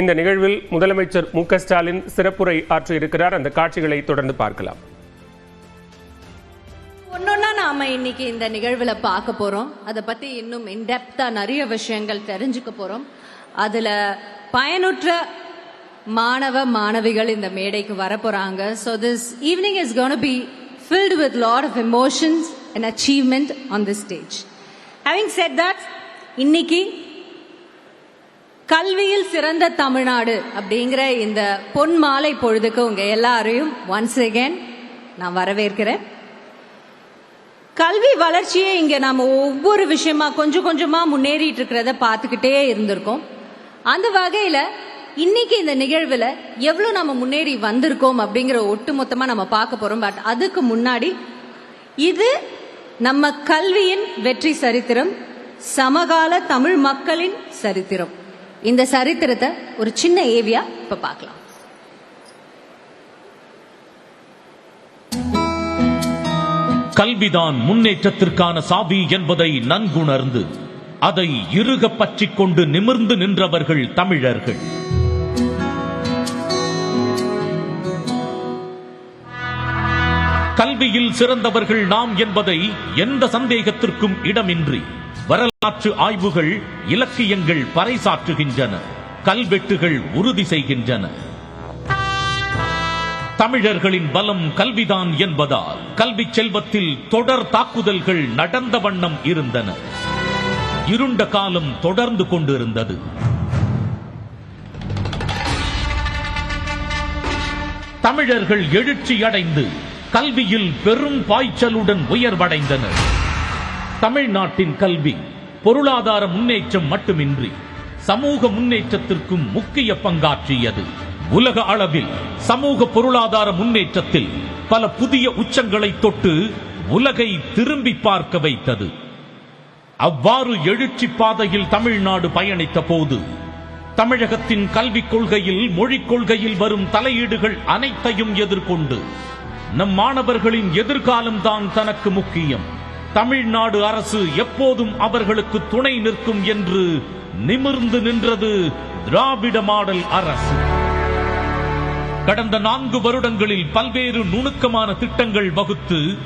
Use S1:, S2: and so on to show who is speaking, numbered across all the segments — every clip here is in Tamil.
S1: இந்த நிகழ்வில் முதலமைச்சர் மு க ஸ்டாலின் சிறப்புரை ஆற்றியிருக்கிறார். அந்த காட்சிகளை தொடர்ந்து பார்க்கலாம்.
S2: ஒன்னொன்னா நாம இன்னைக்கு இந்த நிகழ்வுல பார்க்க போறோம். அதை பத்தி இன்னும் இன்டெப்தா நிறைய விஷயங்கள் தெரிஞ்சுக்க போறோம். அதுல பயனுற்ற மாணவ மாணவிகள் இந்த மேடைக்கு வர போறாங்க. So this evening is gonna be filled with lot of emotions and achievement on this stage. Having said that, இன்னைக்கு கல்வியில் சிறந்த தமிழ்நாடு அப்படிங்கிற இந்த பொன் மாலை பொழுதுக்கு உங்க எல்லாரையும் ஒன்ஸ் அகேன் நான் வரவேற்கிறேன். கல்வி வளர்ச்சியை இங்க நாம ஒவ்வொரு விஷயமா கொஞ்சம் கொஞ்சமா முன்னேறிட்டு இருக்கிறத பார்த்துக்கிட்டே இருந்திருக்கோம். அந்த வகையில இன்னைக்கு இந்த நிகழ்வுல எவ்வளவு நம்ம முன்னேறி வந்திருக்கோம் அப்படிங்கிற ஒட்டுமொத்தமா நம்ம பார்க்க போறோம். பட் அதுக்கு முன்னாடி இது நம்ம கல்வியின் வெற்றி சரித்திரம் சமகால தமிழ் மக்களின் சரித்திரம். இந்த சரித்திரத்தை ஒரு சின்ன ஏவியா இப்ப பார்க்கலாம்.
S3: கல்விதான் முன்னேற்றத்திற்கான சாவி என்பதை நன்குணர்ந்து அதை இறுக பற்றிக் கொண்டு நிமிர்ந்து நின்றவர்கள் தமிழர்கள். கல்வியில் சிறந்தவர்கள் நாம் என்பதை எந்த சந்தேகத்திற்கும் இடமின்றி வரலாற்று ஆய்வுகள் இலக்கியங்கள் பறைசாற்றுகின்றன. கல்வெட்டுகள் உறுதி செய்கின்றன. தமிழர்களின் பலம் கல்விதான் என்பதால் கல்வி செல்வத்தில் தொடர் தாக்குதல்கள் நடந்த வண்ணம் இருந்தன. இருண்ட காலம் தொடர்ந்து கொண்டிருந்தது. தமிழர்கள் எழுச்சி அடைந்து கல்வியில் பெரும் பாய்ச்சலுடன் உயர்வடைந்தனர். தமிழ்நாட்டின் கல்வி பொருளாதார முன்னேற்றம் மட்டுமின்றி சமூக முன்னேற்றத்திற்கும் முக்கிய பங்காற்றியது. உலக அளவில் சமூக பொருளாதார முன்னேற்றத்தில் பல புதிய உச்சங்களை தொட்டு உலகை திரும்பி பார்க்க வைத்தது. அவ்வாறு எழுச்சி பாதையில் தமிழ்நாடு பயணித்த போது தமிழகத்தின் கல்விக் கொள்கையில் மொழிக் கொள்கையில் வரும் தலையீடுகள் அனைத்தையும் எதிர்கொண்டு நம் மாணவர்களின் எதிர்காலம் தான் தனக்கு முக்கியம். தமிழ்நாடு அரசு எப்போதும் அவர்களுக்கு துணை நிற்கும் என்று நிமிர்ந்து நின்றது திராவிட மாடல் அரசு. கடந்த நான்கு வருடங்களில் பல்வேறு நுணுக்கமான திட்டங்கள் வகுத்து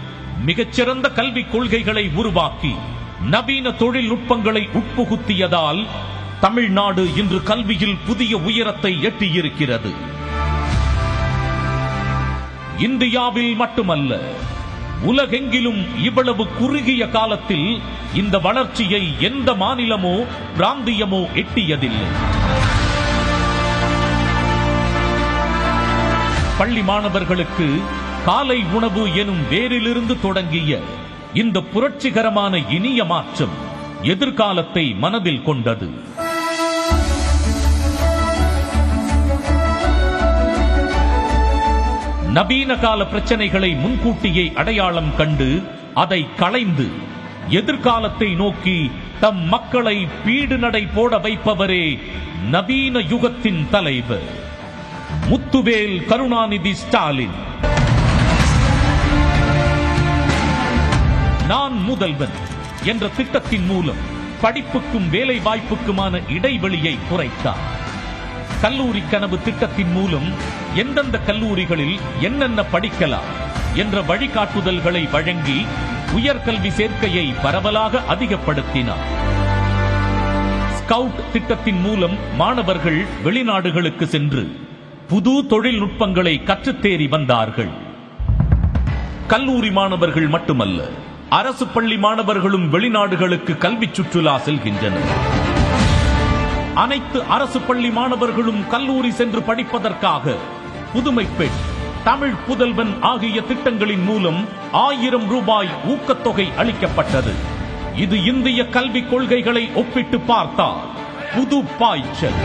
S3: மிகச்சிறந்த கல்விக் கொள்கைகளை உருவாக்கி நவீன தொழில்நுட்பங்களை உட்புகுத்தியதால் தமிழ்நாடு இன்று கல்வியில் புதிய உயரத்தை எட்டியிருக்கிறது. இந்தியாவில் மட்டுமல்ல உலகெங்கிலும் இவ்வளவு குறுகிய காலத்தில் இந்த வளர்ச்சியை எந்த மாநிலமோ பிராந்தியமோ எட்டியதில்லை. பள்ளி மாணவர்களுக்கு காலை உணவு எனும் வேரிலிருந்து தொடங்கிய இந்த புரட்சிகரமான இனிய மாற்றம் எதிர்காலத்தை மனதில் கொண்டது. நவீன கால பிரச்சனைகளை முன்கூட்டியே அடையாளம் கண்டு அதை களைந்து எதிர்காலத்தை நோக்கி தம் மக்களை பீடு நடை போட வைப்பவரே நவீன யுகத்தின் தலைவர். முத்துவேல் கருணாநிதி ஸ்டாலின். நான் முதல்வன் என்ற திட்டத்தின் மூலம் படிப்புக்கும் வேலை வாய்ப்புக்குமான இடைவெளியை குறைத்தார். கல்லூரி கனவு திட்டத்தின் மூலம் எந்தெந்த கல்லூரிகளில் என்னென்ன படிக்கலாம் என்ற வழிகாட்டுதல்களை வழங்கி உயர்கல்வி சேர்க்கையை பரவலாக அதிகப்படுத்தினார். ஸ்கவுட் திட்டத்தின் மூலம் மாணவர்கள் வெளிநாடுகளுக்கு சென்று புது தொழில்நுட்பங்களை கற்றுத்தேறி வந்தார்கள். கல்லூரி மாணவர்கள் மட்டுமல்ல அரசு பள்ளி மாணவர்களும் வெளிநாடுகளுக்கு கல்வி சுற்றுலா செல்கின்றனர். அனைத்து அரசு பள்ளி மாணவர்களும் கல்லூரி சென்று படிப்பதற்காக புதுமை பெண் தமிழ் புதல்வன் ஆகிய திட்டங்களின் மூலம் ஆயிரம் ரூபாய் ஊக்கத்தொகை அளிக்கப்பட்டது. இது இந்திய கல்விக் கொள்கைகளை ஒப்பிட்டு பார்த்தால் புது பாய்ச்சல்.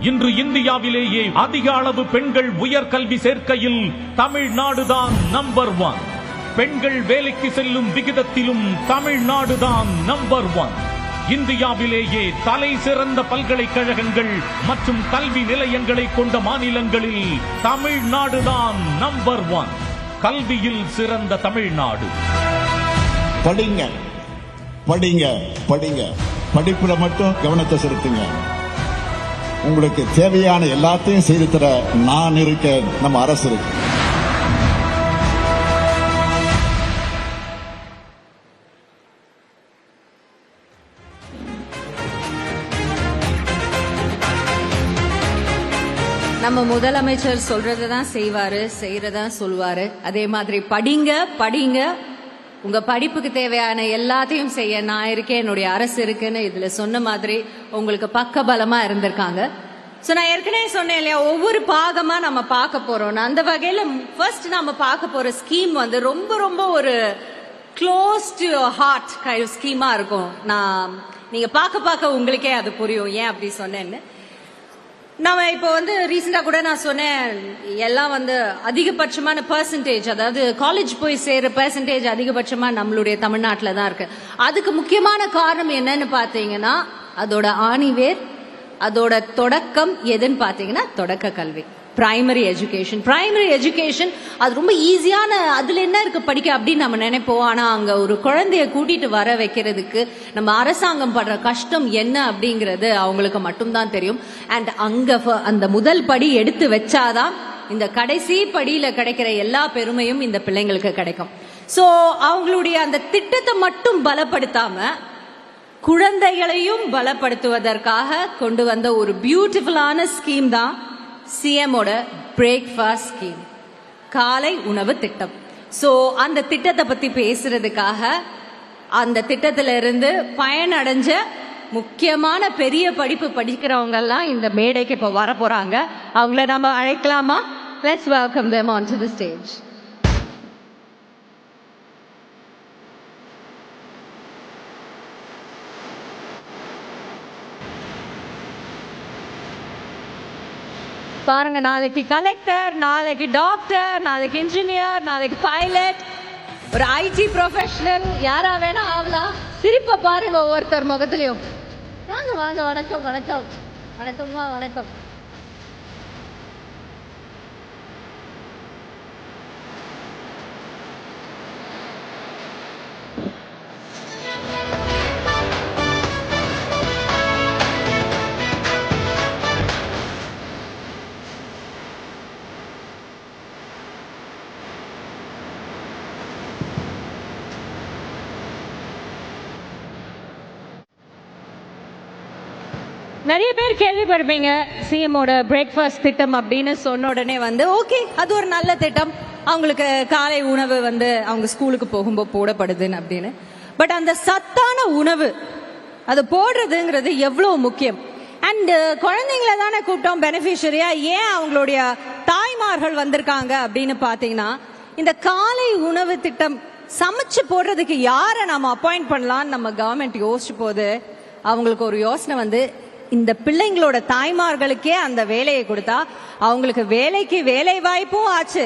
S3: இன்று இந்தியாவிலேயே அதிக அளவு பெண்கள் உயர்கல்வி சேர்க்கையில் தமிழ்நாடுதான் நம்பர் ஒன் பெண்கள் வேலைக்கு செல்லும் விகிதத்திலும் தமிழ்நாடுதான் நம்பர் ஒன் இந்தியாவிலேயே தலை சிறந்த பல்கலைக்கழகங்கள் மற்றும் கல்வி நிலையங்களை கொண்ட மாநிலங்களில் தமிழ்நாடுதான் நம்பர் ஒன் கல்வியில் சிறந்த தமிழ்நாடு.
S4: படிங்க. படிங்க. படிங்க. படிப்புல மட்டும் கவனத்தை செலுத்துங்க. உங்களுக்கு தேவையான எல்லாத்தையும் செய்து தர நான் இருக்கேன். நம்ம அரசு இருக்கு.
S2: நம்ம முதலமைச்சர் சொல்றத தான் செய்வாரு செய்யறதா சொல்வாரு. அதே மாதிரி படிங்க படிங்க. உங்க படிப்புக்கு தேவையான எல்லாத்தையும் செய்ய நான் இருக்கேன் என்னுடைய அரசு இருக்குன்னு இதுல சொன்ன மாதிரி உங்களுக்கு பக்க பலமா இருந்திருக்காங்க. சோ நான் ஏற்கனவே சொன்னேன் இல்லையா ஒவ்வொரு பாகமா நம்ம பார்க்க போறோம். அந்த வகையில ஃபர்ஸ்ட் நம்ம பார்க்க போற ஸ்கீம் வந்து ரொம்ப ரொம்ப ஒரு க்ளோஸ் டு ஹார்ட் கைண்ட் ஸ்கீமா இருக்கும். நான் நீங்க பார்க்க பார்க்க உங்களுக்கே அது புரியும். ஏன் அப்படி சொன்னேன்னு? நம்ம இப்போ வந்து ரீசெண்டா கூட நான் சொன்னேன் எல்லாம் வந்து அதிகபட்சமான பர்சன்டேஜ் அதாவது காலேஜ் போய் சேர்ற பர்சன்டேஜ் அதிகபட்சமா நம்மளுடைய தமிழ்நாட்டில் தான் இருக்கு. அதுக்கு முக்கியமான காரணம் என்னன்னு பார்த்தீங்கன்னா அதோட ஆணிவேர் அதோட தொடக்கம் எதுன்னு பார்த்தீங்கன்னா தொடக்க கல்வி. பிரைமரி எஜுகேஷன் பிரைமரி எஜுகேஷன் அது ரொம்ப ஈஸியான அதுல என்ன இருக்கு படிக்க அப்படின்னு நம்ம நினைப்போம். ஆனா அங்க ஒரு குழந்தைய கூட்டிட்டு வர வைக்கிறதுக்கு நம்ம அரசாங்கம் படுற கஷ்டம் என்ன அப்படிங்கிறது அவங்களுக்கு மட்டும்தான் தெரியும். அண்ட் அங்க ஃப- அந்த முதல் படி எடுத்து வச்சாதான் இந்த கடைசி படியில கிடைக்கிற எல்லா பெருமையும் இந்த பிள்ளைங்களுக்கு கிடைக்கும். ஸோ அவங்களுடைய அந்த திட்டத்தை மட்டும் பலப்படுத்தாம குழந்தைகளையும் பலப்படுத்துவதற்காக கொண்டு வந்த ஒரு பியூட்டிஃபுல்லான ஸ்கீம் தான் சிஎமோட பிரேக்ஃபாஸ்ட் ஸ்கீம் காலை உணவு திட்டம். ஸோ அந்த திட்டத்தை பற்றி பேசுறதுக்காக அந்த திட்டத்திலிருந்து பயனடைஞ்ச முக்கியமான பெரிய படிப்பு படிக்கிறவங்கெல்லாம் இந்த மேடைக்கு இப்போ வர போகிறாங்க அவங்கள நம்ம அழைக்கலாமா? Let's welcome them on to the stage பாருங்க நாளைக்கு கலெக்டர் நாளைக்கு டாக்டர் நாளைக்கு இன்ஜினியர் நாளைக்கு பைலட் ஒரு ஐடி ப்ரொஃபஷனல் யாரா வேணா ஆகலாம் சிரிப்பை பாருங்க ஒவ்வொருத்தர் முகத்துலையும். வாங்க வாங்க வணக்கம் வணக்கம். வணக்கம்மா வணக்கம். நிறைய பேர் கேள்விப்படுவீங்க சிஎமோட பிரேக்ஃபாஸ்ட் திட்டம் அப்படின்னு சொன்ன உடனே வந்து ஓகே அது ஒரு நல்ல திட்டம். அவங்களுக்கு காலை உணவு வந்து அவங்க ஸ்கூலுக்கு போகும்போது போடப்படுதுன்னு அப்படின்னு. பட் அந்த சத்தான உணவு அது போடுறதுங்கிறது எவ்வளோ முக்கியம்? அண்ட் குழந்தைங்கள தானே கூட்டம் பெனிஃபிஷரியா ஏன் அவங்களுடைய தாய்மார்கள் வந்திருக்காங்க அப்படின்னு பார்த்தீங்கன்னா இந்த காலை உணவு திட்டம் சமைச்சு போடுறதுக்கு யாரை நம்ம அப்பாயிண்ட் பண்ணலாம்னு நம்ம கவர்மெண்ட் யோசிச்சு போது அவங்களுக்கு ஒரு யோசனை வந்து இந்த பிள்ளைங்களோட தாய்மார்களுக்கே அந்த வேலையை கொடுத்தா அவங்களுக்கு வேலைக்கு வேலை வாய்ப்பும் ஆச்சு.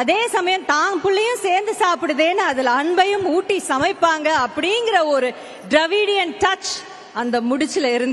S2: அதே சமயம் தான் பிள்ளையும் சேர்ந்து சாப்பிடுதேன்னு அதுல அன்பையும் ஊட்டி சமைப்பாங்க அப்படிங்கிற ஒரு டிரவிடியன் டச் அந்த முடிச்சுல இருந்தது.